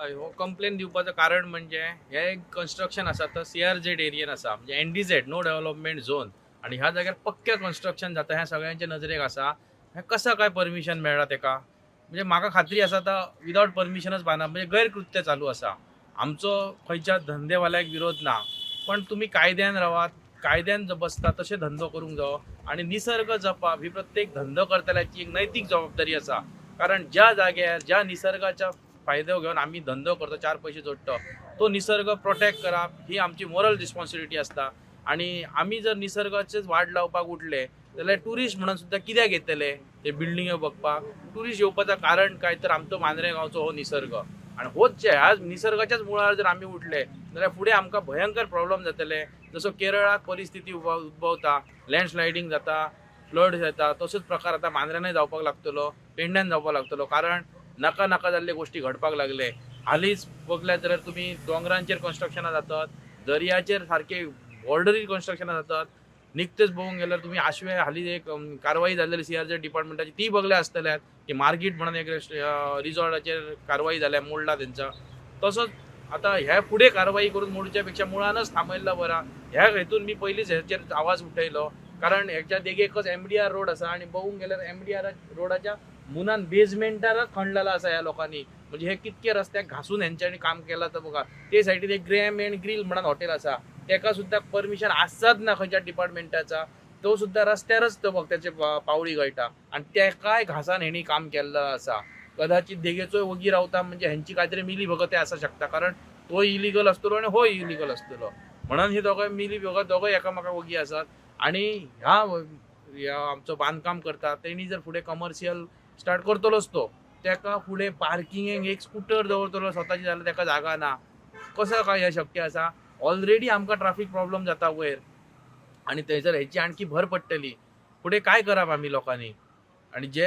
हय हो कंप्लेन दिवपाचं कारण म्हणजे हे एक कन्स्ट्रक्शन आसा तो सी आर झेड एरियेन आसा म्हणजे N D Z no development zone आणि ह्या जाग्यार पक्के कन्स्ट्रक्शन जाता. ह्या सगळ्यांच्या नजरेक आसा हे कसं काय परमिशन मेळ्ळा तेका म्हणजे म्हाका खात्री आसा आतां विदाउट परमिशनच बांदना म्हणजे गैरकृत्य चालू आसा आमचो खंयच्या धंदेवाल्याक विरोध ना. पण तुम्ही कायद्यान रावात. कायद्यान बसता तशें धंदो करूंक जावो आणि निसर्ग जपाप ही प्रत्येक धंदो करतल्याची एक नैतीक जबाबदारी आसा कारण ज्या जाग्यार ज्या निसर्गाच्या फायदो घेवन आम्ही धंदो करतो चार पैसे जोडतो. तो निसर्ग प्रोटेक्ट करप ही आमची मोरल रिस्पॉन्सिबिलिटी असता. आणि आम्ही जर निसर्गाचेच वाट लावपाक उठले जाल्यार टुरिस्ट म्हणून सुद्दां कित्याक येतले ते बिल्डिंग्यो बघपाक टुरिस्ट येवपाचं कारण काय? तर आमचो मांद्रे गांवचो हो निसर्ग. आणि होच जे आज निसर्गाच्याच मुळार जर आम्ही उठले जाल्यार फुडें आमकां भयंकर प्रॉब्लेम जातले. जसो केरळात परिस्थिती उद्भवता लँडस्लायडींग जाता फ्लड जाता तसोच प्रकार आता मांद्र्यानय जावपाक लागतलो पेडण्यान जावपाक लागतलो. कारण नाका नाका जाल्ले गोष्टी घडपाक लागले. हालींच बघल्या जाल्यार तुम्ही दोंगरांचेर कन्स्ट्रक्शनां जातात दर्याचेर सारखे बॉर्डरी कन्स्ट्रक्शनां जातात. निकतेच बघूंक गेल्यार तुम्ही आशवे हालीं एक कारवाई जाल्ली सीआरजे डिपार्टमेंटाची ती बघल्या आसतल्यात की मार्गीट म्हणून एक रिसॉर्टाचेर कारवाई जाल्या मोडला तेंचा तसोच आता ह्या फुडें कारवाई करून मोडच्या पेक्षा मुळानच थांबयल्ला बरा. ह्या हेतून मी पयलींच हेचेर आवाज उठयलो कारण ह्याच्या देगेकच एम डी आर रोड आसा आणि बघूंक गेल्यार एम डी आर रोडाच्या मुनान बेजमेंटारच खणलेला आसा ह्या लोकांनी. म्हणजे हे कितके रस्त्याक घासून ह्यांच्यानी काम केला तर बघा. ते सायडीन एक ग्रॅम एंड ग्रील म्हणून हॉटेल आसा तेका सुद्दां परमिशन आसत ना खंयच्या डिपार्टमेंटाचा तो सुद्दां रस्त्यारच तो बघ त्याचे पावळी गळटा आणि तेकाय घासान हेणी काम केल्लो आसा कदाचित देगेचो वगी रावता म्हणजे ह्यांची काहीतरी मिली भगत आसा शकता. कारण तो इलिगल असतलो आणि हो इलिगल असतलो म्हणून हे दोघं मिली भगत दोघं एकामेका वगी आसात आणि ह्या आमचं बांधकाम आमचो बांदकाम करता तेणी जर फुडें कमर्शियल स्टार्ट करतलोच तो. तेका फुडें पार्किंगेक एक स्कूटर दवरतलो स्वताची जाल्यार तेका जागा ना. कसं काय हे शक्य आसा ऑलरेडी आमकां ट्राफीक प्रॉब्लेम जाता वयर. आणि थंयसर हेची आणखी भर पडटली. फुडें काय करप आमी लोकांनी? आणि जे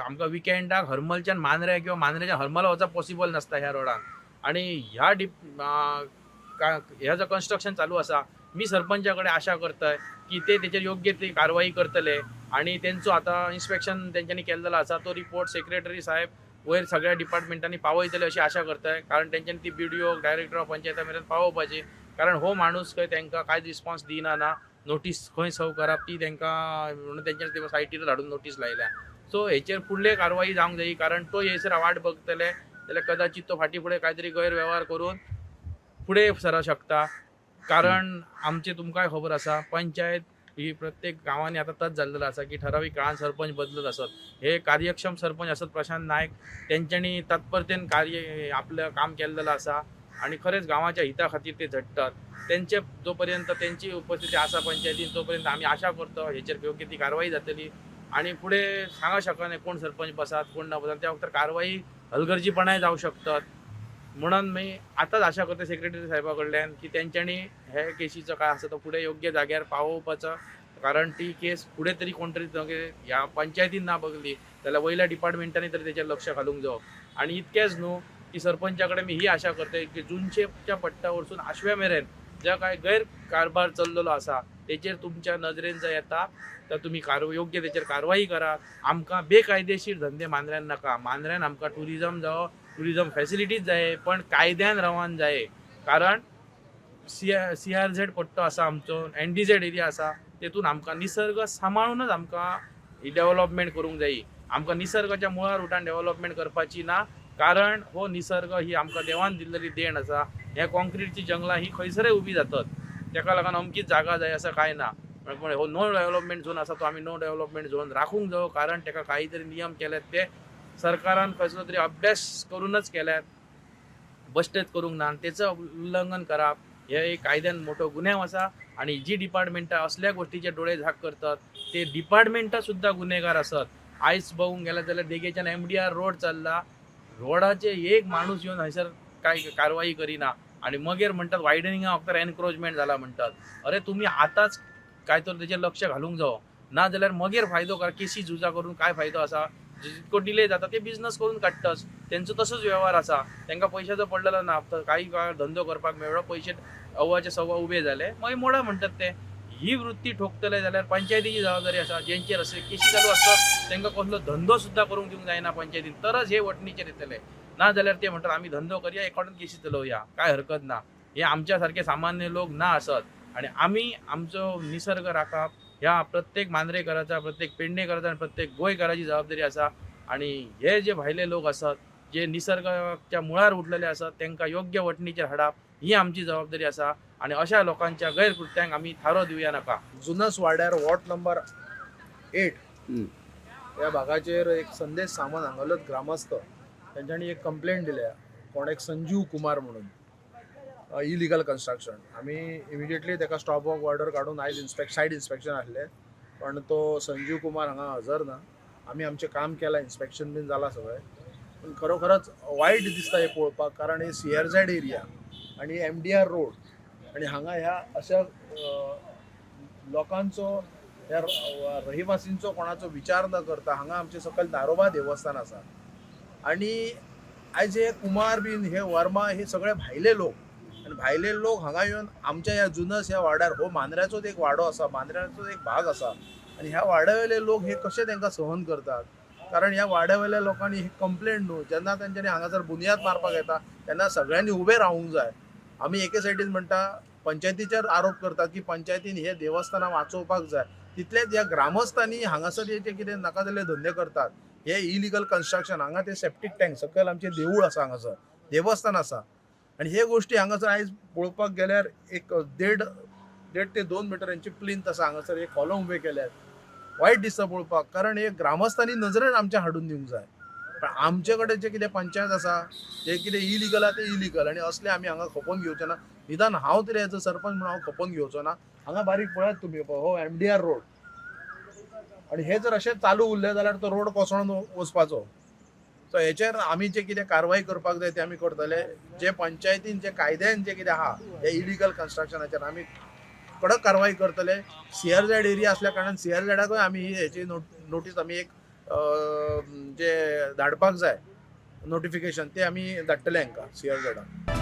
आमकां विकेंडाक हरमलच्यान मांद्रे किंवा मांद्रेच्यान हरमला वचप पॉसिबल नासता ह्या रोडान आणि ह्या डिप ह्या जो कन्स्ट्रक्शन चालू आसा मी सरपंचा कडेन आशा करतय. की ते तेचेर योग्य ती कारवाई करतले. आणि तेंचो आता इन्स्पेक्शन तेंच्यांनी केल्लो आसा तो रिपोर्ट सेक्रेटरी साहेब वयर सगळ्या डिपार्टमेंटांनी पावयतले अशी आशा करताय. कारण तेंच्यांनी ती B D O director of पंचायता मेरेन पावोवपाची कारण हो माणूस खंय तेंकां कांयच रिस्पॉन्स दिना ना नोटीस खंय सव करप ती तेंकां म्हणून तेंच्या सायटीर धाडून नोटीस लायल्या. सो हेचेर फुडले कारवाई जावंक जायी कारण तो हेसर वाट बघतले. जाल्यार कदाचित तो फाटी फुडें काहीतरी गैरव्यवहार करून फुडें सरा शकता. कारण आमचे तुमकांय खबर आसा पंचायत ही प्रत्येक गांवांनी आतां तच जाल्लेलो आसा की ठरावीक काळान सरपंच बदलत आसत हे कार्यक्षम सरपंच आसत प्रशांत नायक तेंच्यांनी तत्परतेन कार्य आपलं काम केल्लेलं आसा आणि खरेंच गांवाच्या हिता खातीर ते झडटात तेंचे जो पर्यंत तेंची उपस्थिती आसा पंचायतीन तोपर्यंत आमी आशा करतो हेचेर योग्य ती कारवाई जातली आणि पुढे सांगा शकना कोण सरपंच बसात कोण ना बसात त्या फक्त कारवाई हलगर्जीपणाय जाऊ शकतात. म्हणून मी आताच आशा करता सेक्रेटरी साहेबा कडल्यान की तेंच्यांनी हे केसीचो काय आसा तो फुडें योग्य जाग्यार पावोवपाचो कारण ती केस फुडें तरी कोण तरी ह्या पंचायतीन ना बगली जाल्यार वयल्या डिपार्टमेंटांनी तरी तेचेर लक्ष घालूंक जावो. आणि इतकेंच न्हू की सरपंचाकडे मी ही आशा करते की जुनशेच्या पट्ट्या वरसून आशव्या मेरेन. ज्या काय गैर कारभार चल्लेलो आसा तेचेर तुमच्या नजरेन जर येता तर तुम्ही कार योग्य तेचेर कारवाई करा. आमकां बेकायदेशीर धंदे मांद्र्यान नाका. मांद्र्यान आमकां टुरिजम जावं टुरिझम फॅसिलिटीज जाय पण कायद्यान रवान जाय. कारण सी सी आर झेड पट्टो आसा आमचो एन डी झेड एरिया आसा तेतून आमकां निसर्ग सांबाळूनच आमकां ही डेव्हलपमेंट करूंक जायी आमकां निसर्गाच्या मुळार उठान डेव्हलपमेंट करपाची ना कारण हो निसर्ग ही आमकां देवान दिलेली देण आसा हे कॉन्क्रीटची जंगलां ही खंयसरय उबी जातात. तेका लागून अमकीच जागा जाय असं काय ना. पण हो नो डेव्हलपमेंट झोन आसा तो आमी नो डेव्हलपमेंट झोन राखूंक जायो कारण तेका काही तरी नियम केल्यात ते सरकारान कसलो तरी अभ्यास करूनच केल्यात बश्टेत करूंक ना आनी तेचं उल्लंघन करप हे एक कायद्यान मोठो गुन्यांव आसा आणि जी डिपार्टमेंटां असल्या गोष्टीचे डोळे झाक करतात ते डिपार्टमेंटां सुद्दां गुन्हेगार आसत आयज बघूंक गेले जाल्यार देगेच्यान एम डी आर रोड चल्ला. रोडाचे एक माणूस येवन हयसर काय कारवाई करिना. आणि मगेर म्हणटात वायडनिंगा फक्त एनक्रोचमेंट जाला म्हणटात अरे तुम्ही आताच काय तर तेचेर लक्ष घालूंक जावो ना जाल्यार मगेर फायदो करा केसी झुजा करून काय फायदो आसा जितको डिले जाता ते बिझनेस करून काडटात तेंचो तसोच व्यवहार आसा तांकां पयशाचो पडलेलो ना तर काही काळ धंदो करपाक मेळ्ळो पयशे अव्वाचे सव्वा उबे जाले मागीर मोडा म्हणटात ते. ही वृत्ती ठोकतले जाल्यार पंचायतीची जबाबदारी आसा जेंचेर असे केशी चालू आसतात तांकां कसलो धंदो सुद्दां करूंक दिवंक जायना पंचायतीन तरच हे वटणीचेर येतले ना जाल्यार ते म्हणटात आमी धंदो करया एकोणान केशी चलोवया. काय हरकत ना. हे आमच्या सारखे सामान्य लोक ना असत. आणि आम्ही आमचो निसर्ग राखप ह्या प्रत्येक मांद्रेकराचा प्रत्येक पेडणेकराचा आणि प्रत्येक गोंयकाराची जबाबदारी आसा आणि हे जे भायले लोक असत जे निसर्गाच्या मुळार उठलेले असत त्यांना योग्य वटणीचेर हाडप ही आमची जबाबदारी आसा आणि अशा लोकांच्या गैरकृत्यांक आम्ही थारो दिवया नका. जुनस वाड्यार वॉर्ड नंबर एट. या भागाचेर एक संदेश सामंत हांगलोच ग्रामस्थ. तेंच्यांनी एक कंप्लेंट दिल्या. कोण एक संजीव कुमार म्हणून. इलिगल कन्स्ट्रक्शन आमी इमिडिएटली ताका स्टॉप ऑफ ऑर्डर काडून आयज इन्स्पेक्ट सायड इन्स्पेक्शन आसलें पण तो संजीव कुमार हांगा हजर ना आमी आमचें काम केलां इन्स्पेक्शन बीन जालां सगळें. पण खरोखरच वायट दिसता हे पळोवपाक कारण हे सी आर झॅड एरिया आणि एम डी आर रोड आणि हांगा ह्या अशा लोकांचो ह्या रहिवासींचो कोणाचो विचार न करता हांगा आमचे सकयल दारोबा देवस्थान आसा. आणि आयज हे कुमार बीन हे वर्मा हे सगळे भायले लोक भायले लोक हांगा येवन आमच्या ह्या जुनस ह्या वाड्यार हो मांद्र्याचोच एक वाडो आसा मांद्र्याचोच एक भाग आसा आणि ह्या वाड्यावेले लोक हे कशे तांकां सहन करतात? कारण ह्या वाड्यावेल्या लोकांनी ही कंप्लेंट न्हू जेन्ना तेंच्यांनी हांगासर बुनयाद मारपाक येता तेन्ना सगळ्यांनी उबे रावूंक जाय. आमी एके सायडीन म्हणटा पंचायतीचेर आरोप करतात की पंचायतीन हे देवस्थानां वाचोवपाक जाय. तितलेच ह्या ग्रामस्थांनी हांगासर हे जे कितें नाका जाल्ले धंदे करतात. हे इलिगल कन्स्ट्रक्शन हांगा ते सेप्टीक टँक सकयल आमचे देवूळ आसा हांगासर देवस्थान आसा. आनी हे गोश्टी हांगासर आयज पळोवपाक गेल्यार एक देड देड ते दोन मिटरांची प्लिंत आसा हांगासर एक कॉलम उबे केल्यात. वायट दिसता पळोवपाक कारण हे ग्रामस्थांनी नजरेन आमच्या हाडून दिवंक जाय. पण आमचे कडेन जे कितें पंचायत आसा जे कितें इलिगल आहा ते इलिगल आनी असले आमी हांगा खपोवन घेवचे ना. निदान हांव तरी एज अ सरपंच म्हणून हांव खपोवन घेवचो ना. हांगा बारीक पळयात तुमी हो एम डी आर रोड आणि हे जर अशें चालू उरलें जाल्यार तो रोड कोसळून वचपाचो. सो हेचेर आमी जे कितें कारवाय करपाक जाय ते आमी करतले. जे पंचायतीन जे कायद्यान जे कितें आहा हे इलिगल कन्स्ट्रक्शनाचेर आमी कडक कारवाय करतले. सी आर झॅड एरिया असल्या कारणान सी झॅडाकूय आमी हेची नोट नोटीस आमी एक जे धाडपाक जाय नोटिफिकेशन ते आमी धाडटले हांकां सी आर झॅडाक